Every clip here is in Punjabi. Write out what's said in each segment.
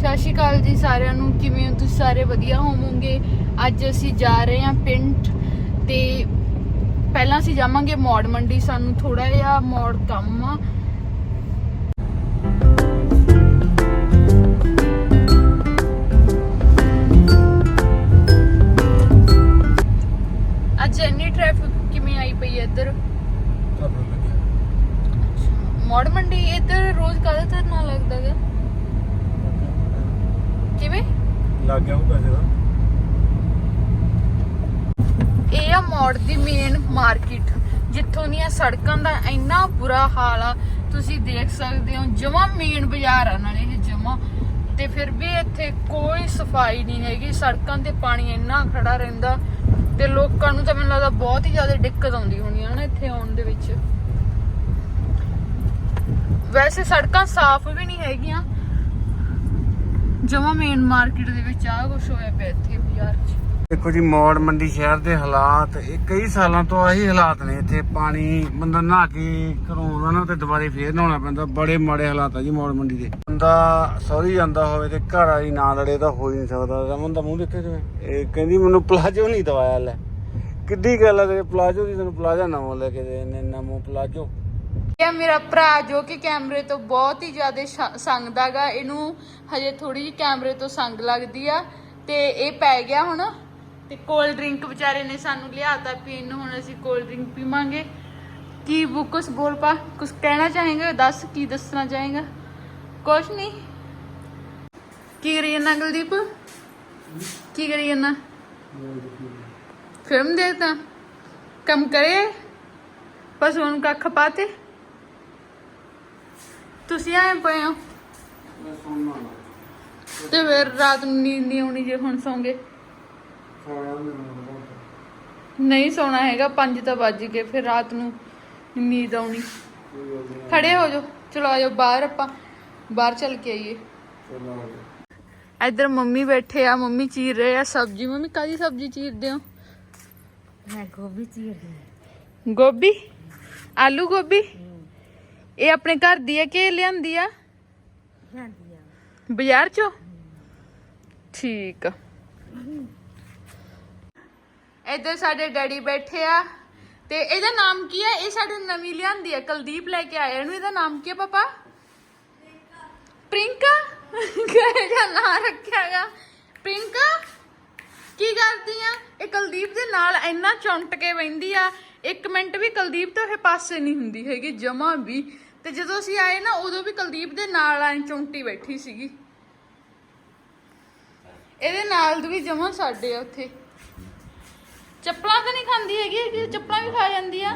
ਸਤਿ ਸ਼੍ਰੀ ਅਕਾਲ ਜੀ ਸਾਰਿਆਂ ਨੂੰ। ਕਿਵੇਂ ਹੋ? ਤੁਸੀਂ ਸਾਰੇ ਵਧੀਆ ਹੋਵੋਗੇ? ਅੱਜ ਅਸੀਂ ਜਾ ਰਹੇ ਹਾਂ ਪਿੰਡ ਤੇ ਪਹਿਲਾਂ ਅਸੀਂ ਜਾਵਾਂਗੇ ਮੌੜ ਮੰਡੀ। ਸਾਨੂੰ ਥੋੜਾ ਜਿਹਾ ਮੌੜ ਕੰਮ ਆ। ਅੱਜ ਇੰਨੀ ਟ੍ਰੈਫਿਕ ਕਿਵੇਂ ਆਈ ਪਈ ਹੈ ਇੱਧਰ? ਮੌੜ ਮੰਡੀ ਇੱਧਰ ਰੋਜ਼ ਕਾਹਦਾ ਧਰਨਾ ਲੱਗਦਾ ਹੈ ਕਿਵੇਂ? ਲੱਗ ਗਿਆ ਹੋਊਗਾ ਜਿਹੜਾ ਇਹ ਆ ਮੌੜ ਦੀ ਮੇਨ ਮਾਰਕੀਟ ਜਿੱਥੋਂ ਦੀਆਂ ਸੜਕਾਂ ਦਾ ਇੰਨਾ ਬੁਰਾ ਹਾਲ ਆ ਤੁਸੀਂ ਦੇਖ ਸਕਦੇ ਹੋ ਜਮਾ ਮੇਨ ਬਾਜ਼ਾਰ ਆ ਨਾਲੇ ਇਹ ਜਮਾ। ਤੇ ਫਿਰ ਵੀ ਇੱਥੇ ਕੋਈ ਸਫ਼ਾਈ ਨਹੀਂ ਹੈਗੀ ਸੜਕਾਂ ਤੇ ਪਾਣੀ ਇੰਨਾ ਖੜਾ ਰਹਿੰਦਾ। ਤੇ ਲੋਕਾਂ ਨੂੰ ਤਾਂ ਮੈਨੂੰ ਲੱਗਦਾ ਬਹੁਤ ਹੀ ਜ਼ਿਆਦਾ ਦਿੱਕਤ ਆਉਂਦੀ ਹੋਣੀ ਹੈ ਨਾ ਇੱਥੇ ਆਉਣ ਦੇ ਵਿੱਚ। ਵੈਸੇ ਸੜਕਾਂ ਸਾਫ਼ ਵੀ ਨਹੀਂ ਹੈਗੀਆਂ ਜਮਾ ਮੇਨ ਮਾਰਕੀਟ ਦੇ ਵਿੱਚ ਆ ਕੁਛ ਹੋਇਆ ਪਿਆ ਇੱਥੇ ਬਾਜ਼ਾਰ 'ਚ। ਦੇਖੋ ਜੀ, ਮੌੜ ਮੰਡੀ ਸ਼ਹਿਰ ਦੇ ਹਾਲਾਤ, ਇਹ ਕਈ ਸਾਲਾਂ ਤੋਂ ਆਹੀ ਹਾਲਾਤ ਨੇ ਇੱਥੇ। ਪਾਣੀ, ਬੰਦਾ ਨਹਾ ਕੇ ਘਰੋਂ ਆਉਂਦਾ ਨਾ, ਤੇ ਦੁਬਾਰੇ ਫੇਰ ਨਹਾਉਣਾ ਪੈਂਦਾ। ਬੜੇ ਮਾੜੇ ਹਾਲਾਤ ਆ ਜੀ ਮੌੜ ਮੰਡੀ ਦੇ। ਬੰਦਾ ਸੌਰੀ ਜਾਂਦਾ ਹੋਵੇ ਤੇ ਘਰ ਵਾਲੀ ਨਾ ਲੜੇ ਤਾਂ ਹੋ ਹੀ ਨਹੀਂ ਸਕਦਾ। ਰਮਨ ਦਾ ਮੂੰਹ ਦੇਖਿਆ ਕਿਵੇਂ? ਇਹ ਕਹਿੰਦੀ ਮੈਨੂੰ ਪਲਾਜੋ ਨਹੀਂ ਦਵਾਇਆ ਲੈ। ਕਿੱਡੀ ਗੱਲ ਆ ਤੇਰੇ, ਪਲਾਜੋ ਦੀ ਤੈਨੂੰ ਪਲਾਜਾ ਨਵਾਂ ਲੈ ਕੇ ਦੇ ਨੇ ਨਵਾਂ ਪਲਾਜੋ। ਇਹ ਮੇਰਾ ਭਰਾ ਜੋ ਕਿ ਕੈਮਰੇ ਤੋਂ ਬਹੁਤ ਹੀ ਜ਼ਿਆਦਾ ਸ਼- ਸੰਗਦਾਗਾ ਇਹਨੂੰ ਹਜੇ ਥੋੜੀ ਜਿਹੀ ਕੈਮਰੇ ਤੋਂ ਸੰਗ ਲੱਗਦੀ ਆ ਤੇ ਇਹ ਪੈ ਗਿਆ ਹੁਣ ਤੇ ਕੋਲਡ ਡਰਿੰਕ ਵਿਚਾਰੇ ਨੇ ਸਾਨੂੰ ਲਿਆਤਾ ਪੀਣ ਨੂੰ, ਹੁਣ ਅਸੀਂ ਕੋਲਡ ਡਰਿੰਕ ਪੀਵਾਂਗੇ। ਕੀ ਬੁੱਕਸ ਬੋਲ ਪਾ ਕੁਝ ਕਹਿਣਾ ਚਾਹੇਗਾ? ਦੱਸ ਕੀ ਦੱਸਣਾ ਚਾਹੇਗਾ? ਕੁਛ ਨਹੀਂ। ਕੀ ਕਰੀ ਜਾਂਦਾ ਕੁਲਦੀਪ? ਕੀ ਕਰੀ ਜਾਂਦਾ ਫਿਲਮ ਦੇਖਦਾ ਕੰਮ ਕਰੇ? ਪਸ਼ੂਆਂ ਉਹਨੂੰ ਕੱਖ ਪਾਤੇ? ਤੁਸੀਂ ਆਏ ਪਏ ਹੋ? ਤੇ ਫਿਰ ਰਾਤ ਨੂੰ ਨੀਂਦ ਨਹੀਂ ਆਉਣੀ ਜੇ ਹੁਣ ਸੌਂਗੇ। ਨਹੀਂ ਸੌਣਾ ਹੈਗਾ 5 ਤਾਂ ਵੱਜ ਗਏ ਫਿਰ ਰਾਤ ਨੂੰ ਨੀਂਦ ਆਉਣੀ। ਖੜੇ ਹੋ ਜਾਓ ਚਲੋ ਆ ਜਾਓ ਬਾਹਰ ਆਪਾਂ ਬਾਹਰ ਚੱਲ ਕੇ ਆਈਏ। ਇੱਧਰ ਮੰਮੀ ਬੈਠੇ ਆ ਮੰਮੀ ਚੀਰ ਰਹੇ ਆ ਸਬਜ਼ੀ। ਮੰਮੀ ਕਾਦੀ ਸਬਜ਼ੀ ਚੀਰਦੇ ਹੋ? ਮੈਂ ਗੋਭੀ ਚੀਰਦੀ ਗੋਭੀ? ਆਲੂ ਗੋਭੀ? ਇਹ ਆਪਣੇ ਘਰ ਦੀ ਹੈ ਕਿ ਲਿਆਂਦੀ ਆ? ਜਾਂਦੀ ਆ ਬਾਜ਼ਾਰ ਚੋਂ? ਠੀਕ ਆ। ਇੱਧਰ ਸਾਡੇ ਡੈਡੀ ਬੈਠੇ ਆ। ਤੇ ਇਹਦਾ ਨਾਮ ਕੀ ਹੈ ਇਹ ਸਾਡੇ ਨਵੀਂ ਲਿਆਂਦੀ ਹੈ ਕੁਲਦੀਪ ਲੈ ਕੇ ਆਇਆ। ਇਹਨੂੰ ਇਹਦਾ ਨਾਮ ਕੀ ਹੈ ਪਾਪਾ? ਪ੍ਰਿੰਕਾ। ਕਿਹੜਾ ਜਿਹਾ ਨਾਂ ਰੱਖਿਆਗਾ ਪ੍ਰਿੰਕਾ, ਕੀ ਕਰਦੀ ਆ? ਇਹ ਕੁਲਦੀਪ ਦੇ ਨਾਲ ਇੰਨਾ ਚੌਂਟ ਕੇ ਬੈੰਦੀ ਆ। ਇੱਕ ਮਿੰਟ ਵੀ ਕੁਲਦੀਪ ਤੋਂ ਇਹ ਪਾਸੇ ਨਹੀਂ ਹੁੰਦੀ ਹੈਗੀ। ਜਮਾ ਵੀ ਤੇ ਜਦੋਂ ਅਸੀਂ ਆਏ ਨਾ ਉਦੋਂ ਵੀ ਕੁਲਦੀਪ ਦੇ ਨਾਲ ਐਂ ਚੌਂਟੀ ਬੈਠੀ ਸੀਗੀ। ਇਹਦੇ ਨਾਲ ਦੀ ਵੀ ਜਮਾ ਸਾਡੇ ਆ ਉੱਥੇ। ਚੱਪਲਾਂ ਤਾਂ ਨਹੀਂ ਖਾਂਦੀ ਹੈਗੀ ਕਿ ਚੱਪਲਾਂ ਵੀ ਖਾ ਜਾਂਦੀ ਆ?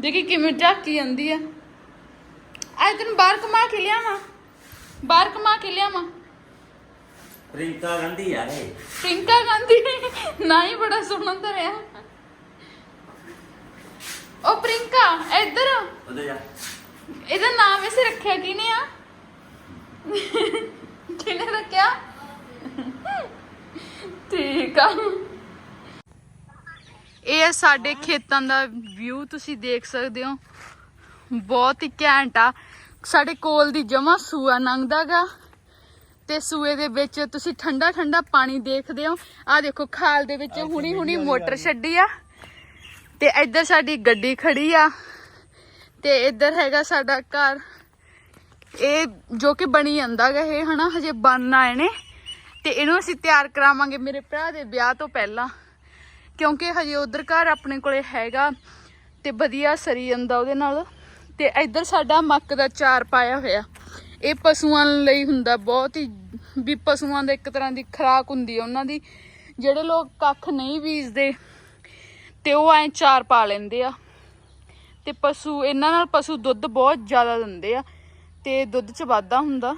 ਦੇਖੀ ਕਿਵੇਂ ਝਾਕੀ ਜਾਂਦੀ ਆ। ਅੱਜ ਤੈਨੂੰ ਬਾਹਰ ਕਮਾ ਕੇ ਲਿਆਵਾਂ ਬਾਹਰ ਕਮਾ ਕੇ ਲਿਆਵਾਂ। ਪ੍ਰਿੰਕਾ ਗਾਂਧੀ ਇਹ। ਪ੍ਰਿੰਕਾ ਗਾਂਧੀ? ਨਾ ਹੀ ਬੜਾ ਸੋਹਣਾ ਧਰਿਆ। ਉਹ ਪ੍ਰਿੰਕਾ ਇੱਧਰ ਉਹਦੇ ਜਾ। ਇਹਦਾ ਨਾਮ ਇਸੇ ਰੱਖਿਆ ਕਿਨੇ ਆ? ਕਿਨੇ ਰੱਖਿਆ? ਠੀਕ ਆ। ਇਹ ਹੈ ਸਾਡੇ ਖੇਤਾਂ ਦਾ ਵਿਊ ਤੁਸੀਂ ਦੇਖ ਸਕਦੇ ਹੋ। ਬਹੁਤ ਹੀ ਘੈਂਟ ਆ। ਸਾਡੇ ਕੋਲ ਦੀ ਜਮਾ ਸੂਆ ਲੰਘਦਾਗਾ। ਤੇ ਸੂਏ ਦੇ ਵਿੱਚ ਤੁਸੀਂ ਠੰਡਾ ਠੰਡਾ ਪਾਣੀ ਦੇਖਦੇ ਹੋ। ਆ ਦੇਖੋ ਖਾਲ ਦੇ ਵਿੱਚ ਹੁਣੀ ਹੁਣੀ ਮੋਟਰ ਛੱਡੀ ਆ। ਤੇ ਇੱਧਰ ਸਾਡੀ ਗੱਡੀ ਖੜੀ ਆ। ਤੇ ਇੱਧਰ ਹੈਗਾ ਸਾਡਾ ਘਰ। ਇਹ ਜੋ ਕਿ ਬਣੀ ਜਾਂਦਾ ਗਾ ਇਹ, ਹਨਾ, ਹਜੇ ਬਣਨਾ ਇਹਨੇ। ਤੇ ਇਹਨੂੰ ਅਸੀਂ ਤਿਆਰ ਕਰਾਵਾਂਗੇ ਮੇਰੇ ਭਰਾ ਦੇ ਵਿਆਹ ਤੋਂ ਪਹਿਲਾਂ। ਕਿਉਂਕਿ ਹਜੇ ਉਧਰ ਘਰ ਆਪਣੇ ਕੋਲੇ ਹੈਗਾ ਤੇ ਵਧੀਆ ਸਰੀ ਜਾਂਦਾ ਉਹਦੇ ਨਾਲ। ਤੇ ਇੱਧਰ ਸਾਡਾ ਮੱਕ ਦਾ ਚਾਰ ਪਾਇਆ ਹੋਇਆ। ਇਹ ਪਸ਼ੂਆਂ ਲਈ ਹੁੰਦਾ ਬਹੁਤ ਹੀ, ਵੀ ਪਸ਼ੂਆਂ ਦਾ ਇੱਕ ਤਰ੍ਹਾਂ ਦੀ ਖੁਰਾਕ ਹੁੰਦੀ ਹੈ ਉਹਨਾਂ ਦੀ। ਜਿਹੜੇ ਲੋਕ ਕੱਖ ਨਹੀਂ ਬੀਜਦੇ, ਤੇ ਉਹ ਐ ਚਾਰ ਪਾ ਲੈਂਦੇ ਆ। ਤੇ ਪਸ਼ੂ ਇਹਨਾਂ ਨਾਲ ਪਸ਼ੂ ਦੁੱਧ ਬਹੁਤ ਜ਼ਿਆਦਾ ਦਿੰਦੇ ਆ ਤੇ ਦੁੱਧ ਚ ਵਾਧਾ ਹੁੰਦਾ।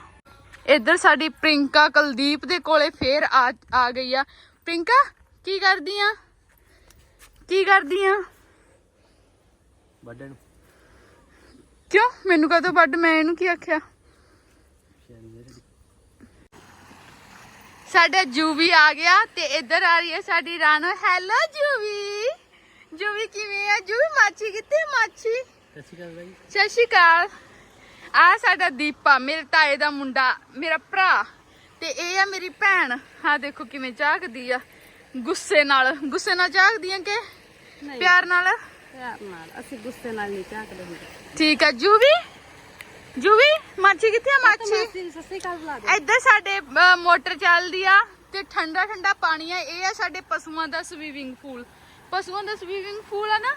ਇੱਧਰ ਸਾਡੀ ਪ੍ਰਿੰਕਾ ਕੁਲਦੀਪ ਦੇ ਕੋਲੇ ਫੇਰ ਆ ਆ ਗਈ ਆ। ਪ੍ਰਿੰਕਾ ਕੀ ਕਰਦੀ ਆ? ਕੀ ਕਰਦੀ ਆ? ਨੂੰ ਕਿਉਂ? ਮੈਨੂੰ ਕਹਤੋ ਵੱਡ ਮੈਂ ਇਹਨੂੰ ਕੀ ਆਖਿਆ? ਸਾਡਾ ਜੂਵੀ ਆ ਗਿਆ ਤੇ ਇੱਧਰ ਆ ਰਹੀ ਹੈ ਸਾਡੀ ਰਾਣੋ। ਹੈਲੋ ਜੂਵੀ। ਜੂਵੀ ਕਿਵੇਂ ਆ ਜੂਵੀ ਮਾਛੀ ਕਿੱਥੇ ਆ ਮਾਛੀ? ਸਤਿ ਸ਼੍ਰੀ ਅਕਾਲ ਬਾਈ। ਸਤਿ ਸ਼੍ਰੀ ਅਕਾਲ। ਆ ਸਾਡਾ ਦੀਪਾ ਮੇਰੇ ਤਾਏ ਦਾ ਮੁੰਡਾ ਮੇਰਾ ਭਰਾ ਤੇ ਇਹ ਆ ਮੇਰੀ ਭੈਣ। ਆ ਦੇਖੋ ਕਿਵੇਂ ਝਾਕਦੀ ਆ। ਗੁੱਸੇ ਨਾਲ। ਗੁੱਸੇ ਨਾਲ ਝਾਕਦੀ ਆ ਕਿ ਪਿਆਰ ਨਾਲ? ਪਿਆਰ ਨਾਲ। ਅਸੀਂ ਗੁੱਸੇ ਨਾਲ ਨਹੀਂ ਝਾਕਦੇ ਹੁੰਦੇ। ਠੀਕ ਆ ਜੂਵੀ? ਜੂਵੀ ਮਾਛੀ ਕਿੱਥੇ ਆ ਮਾਛੀ? ਮਾਸੀ ਨੂੰ ਸੱਸੀ ਕਾਲ ਬੁਲਾ ਦੇ ਇੱਧਰ ਸਾਡੇ ਅ, ਮੋਟਰ ਚੱਲਦੀ ਆ ਤੇ ਠੰਡਾ ਠੰਡਾ ਪਾਣੀ ਆ। ਇਹ ਆ ਸਾਡੇ ਪਸ਼ੂਆਂ ਦਾ ਸਵੀਮਿੰਗ ਪੂਲ ਪਸ਼ੂਆਂ ਦਾ ਸਵੀਮਿੰਗ ਪੂਲ ਆ ਨਾ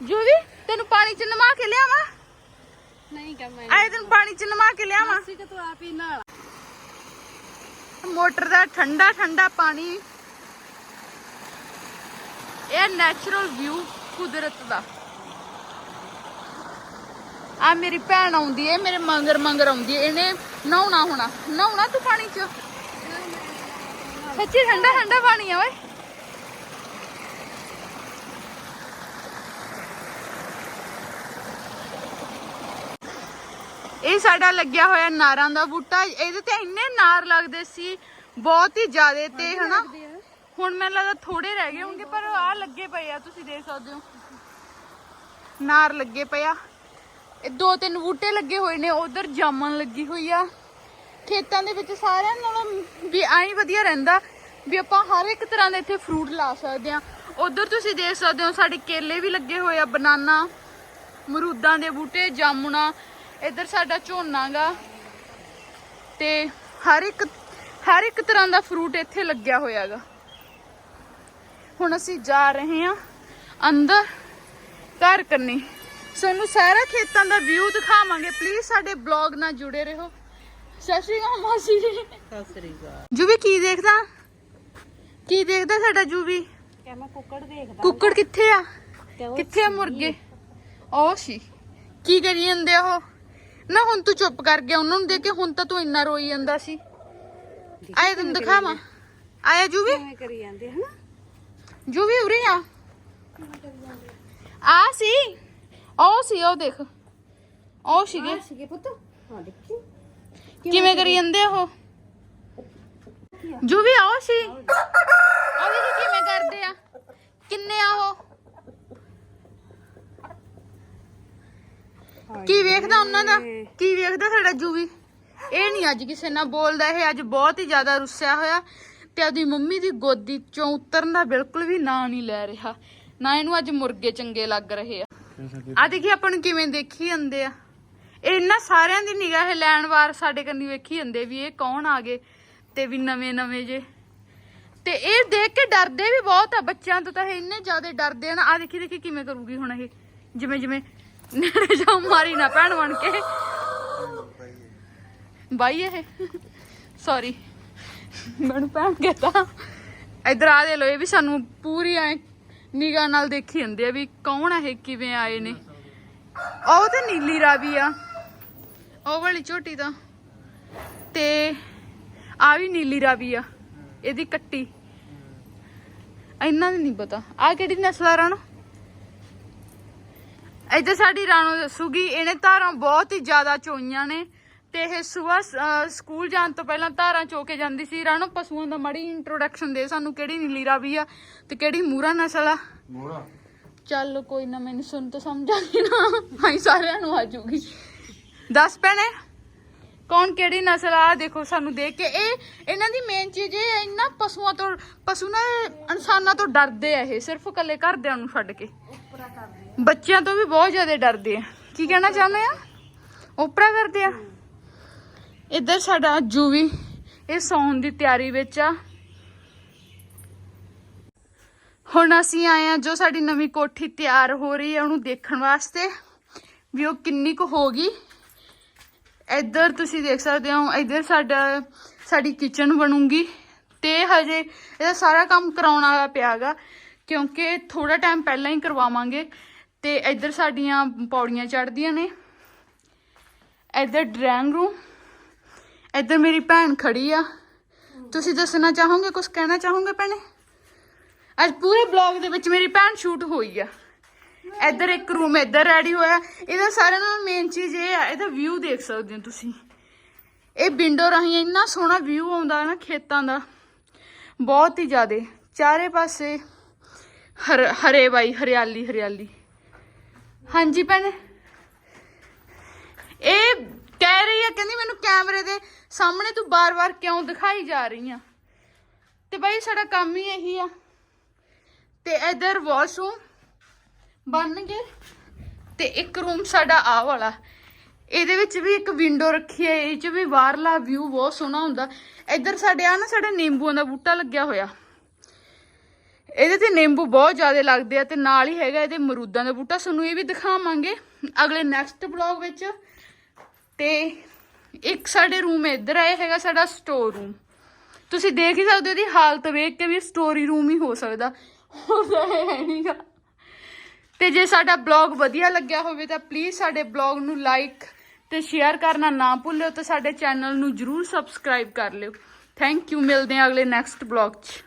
ਜੂਵੀ ਤੈਨੂੰ ਪਾਣੀ ਚ ਨਮਾ ਕੇ ਲਿਆਵਾਂ। ਨਹੀਂ ਮੈਂ। ਆਏ ਤੈਨੂੰ ਪਾਣੀ ਚ ਨਮਾ ਕੇ ਲਿਆਵਾਂ। ਮਾਸੀ ਕਿ ਤੂੰ ਆਪ ਹੀ ਨਾਲ ਮੋਟਰ ਦਾ ਠੰਡਾ ਠੰਡਾ ਪਾਣੀ। ਇਹ ਨੈਚੁਰਲ ਵਿਊ ਕੁਦਰਤ ਦਾ। ਆ ਮੇਰੀ ਭੈਣ ਆਉਂਦੀ ਏ ਮੇਰੇ ਮੰਗਰ ਮੰਗਰ ਆਉਂਦੀ ਏ ਇਹਨੇ ਨਹਾਉਣਾ ਹੋਣਾ। ਨਹਾਉਣਾ ਤੂੰ ਪਾਣੀ ਚ? ਸੱਚੀ ਠੰਡਾ ਠੰਡਾ ਪਾਣੀ ਆ ਓਏ। ਇਹ ਸਾਡਾ ਲੱਗਿਆ ਹੋਇਆ ਨਾਰਾਂ ਦਾ ਬੂਟਾ। ਇਹਦੇ ਤੇ ਇੰਨੇ ਨਾਰ ਲੱਗਦੇ ਸੀ ਬਹੁਤ ਹੀ ਜ਼ਿਆਦੇ ਤੇ ਹਨਾ? ਹੁਣ ਮੈਨੂੰ ਲੱਗਦਾ ਥੋੜੇ ਰਹਿ ਗਏ ਹੋਣਗੇ ਪਰ ਆ ਲੱਗੇ ਪਏ ਆ ਤੁਸੀਂ ਦੇਖ ਸਕਦੇ ਹੋ। ਨਾਰ ਲੱਗੇ ਪਏ ਆ। ਇਹ ਦੋ ਤਿੰਨ ਬੂਟੇ ਲੱਗੇ ਹੋਏ ਨੇ ਉਧਰ ਜਾਮਣ ਲੱਗੀ ਹੋਈ ਆ। ਖੇਤਾਂ ਦੇ ਵਿੱਚ ਸਾਰਿਆਂ ਨਾਲੋਂ ਵੀ ਐਂ ਵਧੀਆ ਰਹਿੰਦਾ ਵੀ ਆਪਾਂ ਹਰ ਇੱਕ ਤਰ੍ਹਾਂ ਦੇ ਇੱਥੇ ਫਰੂਟ ਲਾ ਸਕਦੇ ਆ। ਉਧਰ ਤੁਸੀਂ ਦੇਖ ਸਕਦੇ ਹੋ ਸਾਡੇ ਕੇਲੇ ਵੀ ਲੱਗੇ ਹੋਏ ਆ ਬਨਾਨਾ ਮਰੂਦਾਂ ਦੇ ਬੂਟੇ ਜਾਮੁਨਾ ਇੱਧਰ ਸਾਡਾ ਝੋਨਾ ਗਾ। ਤੇ ਹਰ ਇੱਕ ਹਰ ਇੱਕ ਤਰ੍ਹਾਂ ਦਾ ਫਰੂਟ ਇੱਥੇ ਲੱਗਿਆ ਹੋਇਆਗਾ ਹੁਣ ਅਸੀਂ ਜਾ ਰਹੇ ਹਾਂ ਅੰਦਰ ਘਰ ਕੰਨੀ। ਸਾਨੂੰ ਸਾਰਾ ਖੇਤਾਂ ਦਾ ਵਿਊ ਦਿਖਾਵਾਂਗੇ। ਪਲੀਜ਼ ਸਾਡੇ ਬਲੌਗ ਨਾਲ ਜੁੜੇ ਰਹੋ। ਸਤਿ ਸ਼੍ਰੀ ਅਕਾਲ ਮਾਸੀ ਜੀ। ਸਤਿ ਸ੍ਰੀ ਅਕਾਲ। ਜੂਵੀ ਕੀ ਦੇਖਦਾ? ਕੀ ਦੇਖਦਾ ਸਾਡਾ ਜੂਵੀ ਕਹਿ ਮੈਂ ਕੁੱਕੜ ਦੇਖਦਾ। ਕੁੱਕੜ ਕਿੱਥੇ ਆ? ਕਿੱਥੇ ਆ ਮੁਰਗੇ? ਉਹ ਸੀ ਕੀ ਕਰੀ ਜਾਂਦੇ ਆ ਉਹ? ਨਾ ਹੁਣ ਤੂੰ ਚੁੱਪ ਕਰ ਗਿਆ ਉਹਨਾਂ ਨੂੰ ਦੇਖ ਕੇ ਹੁਣ ਤਾਂ ਤੂੰ ਇੰਨਾ ਰੋਈ ਜਾਂਦਾ ਸੀ। ਆਏ ਤੈਨੂੰ ਦਿਖਾਵਾਂ। ਆਇਆ ਜੂਵੀ ਕਿਵੇਂ ਕਰੀ ਜਾਂਦੇ ਹਨਾ? ਜੂਵੀ ਉਰੇ ਆ। ਆ ਸੀ। ਉਹ ਸੀ ਉਹ ਦੇਖ। ਉਹ ਸੀਗੇ। ਸੀਗੇ ਪੁੱਤ। ਹਾਂ ਦੇਖੀ। ਕਿਵੇਂ ਕਰੀ ਜਾਂਦੇ ਉਹ? ਜੂਵੀ ਆਓ ਸੀ। ਉਹ ਦੇਖੀ ਕਿਵੇਂ ਕਰਦੇ ਆ? ਕਿੰਨੇ ਆ ਉਹ? ਕੀ ਵੇਖਦਾ ਉਹਨਾਂ ਦਾ? ਕੀ ਵੇਖਦਾ ਸਾਡਾ ਜੂਵੀ? ਇਹ ਨਹੀਂ ਅੱਜ ਕਿਸੇ ਨਾਲ ਬੋਲਦਾ ਇਹ ਅੱਜ ਬਹੁਤ ਹੀ ਜ਼ਿਆਦਾ ਰੁੱਸਿਆ ਹੋਇਆ ਤੇ ਆਪਦੀ ਮੰਮੀ ਦੀ ਗੋਦੀ ਚੋਂ ਉਤਰਨ ਦਾ ਬਿਲਕੁਲ ਵੀ ਨਾਂ ਨਹੀਂ ਲੈ ਰਿਹਾ। ਨਾ ਇਹਨੂੰ ਅੱਜ ਮੁਰਗੇ ਚੰਗੇ ਲੱਗ ਰਹੇ ਆ। ਆ ਦੇਖੀ ਆਪਾਂ ਨੂੰ ਕਿਵੇਂ ਦੇਖੀ ਜਾਂਦੇ ਆ। ਇਹ ਇਹਨਾਂ ਸਾਰਿਆਂ ਦੀ ਨਿਗਾਹ ਲੈਣ ਵਾਰ ਸਾਡੇ ਕੰਨੀ ਵੇਖੀ ਜਾਂਦੇ ਵੀ ਇਹ ਕੌਣ ਆ ਗਏ ਤੇ ਵੀ ਨਵੇਂ ਨਵੇਂ ਜੇ। ਤੇ ਇਹ ਦੇਖ ਕੇ ਡਰਦੇ ਵੀ ਬਹੁਤ ਆ ਬੱਚਿਆਂ ਤੋਂ ਤਾਂ ਇਹ ਇੰਨੇ ਜ਼ਿਆਦਾ ਡਰਦੇ ਆ ਨਾ। ਆ ਦੇਖੀ ਦੇਖੀ ਕਿਵੇਂ ਕਰੂਗੀ ਹੁਣ ਇਹ। ਜਿਵੇਂ ਜਿਵੇਂ ਨੇੜੇ ਜਾਉ ਮਾਰੀ ਨਾ ਭੈਣ ਬਣ ਕੇ। ਬਾਈ ਇਹ। ਸੌਰੀ ਮੈਨੂੰ ਭੈਣ ਕਹਤਾ ਇਧਰ ਆ ਦੇ ਲੋ ਇਹ ਵੀ ਸਾਨੂੰ ਪੂਰੀ ਐ ਨਿਗਾਹ ਨਾਲ ਦੇਖੀ ਜਾਂਦੇ ਆ ਵੀ ਕੌਣ ਆ ਇਹ, ਕਿਵੇਂ ਆਏ ਨੇ। ਉਹ ਤੇ ਨੀਲੀ ਰਾਵੀ ਆ। ਉਹ ਵਾਲੀ ਝੋਟੀ ਤਾਂ। ਤੇ ਆ ਵੀ ਨੀਲੀ ਰਾਵੀ ਆ। ਇਹਦੀ ਕੱਟੀ। ਇਹਨਾਂ ਦੀ ਨਹੀਂ ਪਤਾ। ਆ ਕਿਹੜੀ ਨਸਲ ਆ ਰਾਣੋ? ਇੱਧਰ ਸਾਡੀ ਰਾਣੋ ਦੱਸੂਗੀ ਇਹਨੇ ਧਾਰਾਂ ਬਹੁਤ ਹੀ ਜ਼ਿਆਦਾ ਚੋਈਆਂ ਨੇ ਤੇ ਇਹ ਸਵੇਰ ਸਕੂਲ ਜਾਣ ਤੋਂ ਪਹਿਲਾਂ ਧਾਰਾਂ ਚੋ ਕੇ ਜਾਂਦੀ ਸੀ। ਰਾਣੋ ਪਸ਼ੂਆਂ ਦਾ ਮਾੜੀ ਇੰਟਰੋਡਕਸ਼ਨ ਦੇ ਸਾਨੂੰ ਕਿਹੜੀ ਨੀਲੀ ਰਾਵੀ ਆ ਤੇ ਕਿਹੜੀ ਮੂਰਾ ਨਸਲ ਆ? ਮੋੜਾ ਚੱਲ ਕੋਈ ਨਾ ਮੈਨੂੰ ਸੁਣ ਤਾਂ ਸਮਝ ਆ ਗਈ ਨਾ। ਹਾਂ ਸਾਰਿਆਂ ਨੂੰ ਆ ਜਾਊਗੀ ਦੱਸ ਭੈਣੇ ਕੌਣ ਕਿਹੜੀ ਨਸਲ ਆ? ਦੇਖੋ ਸਾਨੂੰ ਦੇਖ ਕੇ ਇਹ ਇਹਨਾਂ ਦੀ ਮੇਨ ਚੀਜ਼ ਇਹ ਇਹਨਾਂ ਪਸ਼ੂਆਂ ਤੋਂ ਪਸ਼ੂ ਨਾ ਇਨਸਾਨਾਂ ਤੋਂ ਡਰਦੇ ਆ ਇਹ ਸਿਰਫ ਇਕੱਲੇ ਘਰਦਿਆਂ ਨੂੰ ਛੱਡ ਕੇ। ਬੱਚਿਆਂ ਤੋਂ ਵੀ ਬਹੁਤ ਜ਼ਿਆਦਾ ਡਰਦੇ ਆ। ਕੀ ਕਹਿਣਾ ਚਾਹੁੰਦੇ ਆ? ਓਪਰਾ ਕਰਦੇ ਆ? ਇੱਧਰ ਸਾਡਾ ਜੂਵੀ ਇਹ ਸੌਣ ਦੀ ਤਿਆਰੀ ਵਿੱਚ ਆ। ਹੁਣ ਅਸੀਂ ਆਏ ਆ ਜੋ ਸਾਡੀ ਨਵੀਂ ਕੋਠੀ ਤਿਆਰ ਹੋ ਰਹੀ ਹੈ ਉਹਨੂੰ ਦੇਖਣ ਵਾਸਤੇ। ਵੀ ਉਹ ਕਿੰਨੀ ਕੁ ਹੋ ਗਈ। ਇੱਧਰ ਤੁਸੀਂ ਦੇਖ ਸਕਦੇ ਹੋ, ਇੱਧਰ ਸਾਡਾ, ਸਾਡੀ ਕਿਚਨ ਬਣੂਗੀ। ਤੇ ਹਜੇ ਇਹਦਾ ਸਾਰਾ ਕੰਮ ਕਰਾਉਣ ਵਾਲਾ ਪਿਆਗਾ ਕਿਉਂਕਿ ਥੋੜਾ ਟਾਈਮ ਪਹਿਲਾਂ ਹੀ ਕਰਵਾਵਾਂਗੇ। ਤੇ ਇੱਧਰ ਸਾਡੀਆਂ ਪੌੜੀਆਂ ਚੜ੍ਹਦੀਆਂ ਨੇ। ਇੱਧਰ ਡਰਾਇੰਗ ਰੂਮ ਇੱਧਰ ਮੇਰੀ ਭੈਣ ਖੜੀ ਆ। ਤੁਸੀਂ ਦੱਸਣਾ ਚਾਹੋਗੇ ਕੁਝ ਕਹਿਣਾ ਚਾਹੋਗੇ ਭੈਣੇ? ਅੱਜ ਪੂਰੇ ਬਲੌਗ ਦੇ ਵਿੱਚ ਮੇਰੀ ਭੈਣ ਸ਼ੂਟ ਹੋਈ ਆ। ਇੱਧਰ ਇੱਕ ਰੂਮ ਇੱਧਰ ਰੈਡੀ ਹੋਇਆ। ਇਹਦਾ ਸਾਰਿਆਂ ਨਾਲੋਂ ਮੇਨ ਚੀਜ਼ ਇਹ ਆ, ਇਹਦਾ ਵਿਊ ਦੇਖ ਸਕਦੇ ਹੋ ਤੁਸੀਂ। ਇਹ ਵਿੰਡੋ ਰਾਹੀਂ ਇੰਨਾ ਸੋਹਣਾ ਵਿਊ ਆਉਂਦਾ ਨਾ ਖੇਤਾਂ ਦਾ। ਬਹੁਤ ਹੀ ਜ਼ਿਆਦੇ। ਚਾਰੇ ਪਾਸੇ ਹਰ, ਹਰੇ ਬਾਈ, ਹਰਿਆਲੀ ਹਰਿਆਲੀ। ਹਾਂਜੀ ਭੈਣ। ਇਹ ਕਹਿ ਰਹੀ ਆ, ਕਹਿੰਦੀ ਮੈਨੂੰ ਕੈਮਰੇ ਦੇ ਸਾਹਮਣੇ ਤੂੰ ਬਾਰ-ਬਾਰ ਕਿਉਂ ਦਿਖਾਈ ਜਾ ਰਹੀ ਆ? ਤੇ ਬਾਈ ਸਾਡਾ ਕੰਮ ਹੀ ਇਹੀ ਆ। ਤੇ ਇਧਰ ਵਾਸ਼ਰੂਮ ਬਣ ਗਏ। ਤੇ ਇੱਕ ਰੂਮ ਸਾਡਾ ਆ ਵਾਲਾ। ਇਹਦੇ ਵਿੱਚ ਵੀ ਇੱਕ ਵਿੰਡੋ ਰੱਖੀ ਹੈ ਇਹ ਚ ਵੀ ਬਾਹਰਲਾ ਵਿਊ ਬਹੁਤ ਸੋਹਣਾ ਹੁੰਦਾ। ਇੱਧਰ ਸਾਡੇ ਆ ਨਾ, ਸਾਡੇ ਨਿੰਬੂਆਂ ਦਾ ਬੂਟਾ ਲੱਗਿਆ ਹੋਇਆ। ਇਹਦੇ ਤੇ ਨਿੰਬੂ ਬਹੁਤ ਜ਼ਿਆਦਾ ਲੱਗਦੇ ਆ ਤੇ ਨਾਲ ਹੀ ਹੈਗਾ ਇਹਦੇ ਮਰੂਦਾਂ ਦਾ ਬੂਟਾ। ਤੁਹਾਨੂੰ ਇਹ ਵੀ ਦਿਖਾਵਾਂਗੇ ਅਗਲੇ ਨੈਕਸਟ ਬਲੌਗ ਵਿੱਚ। ਤੇ ਇੱਕ ਸਾਡੇ ਰੂਮ ਇੱਧਰ ਆਏ, ਹੈਗਾ ਸਾਡਾ ਸਟੋਰ ਰੂਮ ਤੁਸੀਂ ਦੇਖ ਹੀ ਸਕਦੇ ਹੋ ਇਹਦੀ ਹਾਲਤ ਵੇਖ ਕੇ ਵੀ ਸਟੋਰੀ ਰੂਮ ਹੀ ਹੋ ਸਕਦਾ। ਉਹਦਾ ਹੈ ਨਹੀਂਗਾ। ਤੇ ਜੇ ਸਾਡਾ ਬਲੌਗ ਵਧੀਆ ਲੱਗਿਆ ਹੋਵੇ ਤਾਂ ਪਲੀਜ਼ ਸਾਡੇ ਬਲੌਗ ਨੂੰ ਲਾਈਕ ਤੇ ਸ਼ੇਅਰ ਕਰਨਾ ਨਾ ਭੁੱਲਿਓ ਤੇ ਸਾਡੇ ਚੈਨਲ ਨੂੰ ਜਰੂਰ ਸਬਸਕ੍ਰਾਈਬ ਕਰ ਲਿਓ। ਥੈਂਕ ਯੂ ਮਿਲਦੇ ਹਾਂ ਅਗਲੇ ਨੈਕਸਟ ਬਲੌਗ 'ਚ।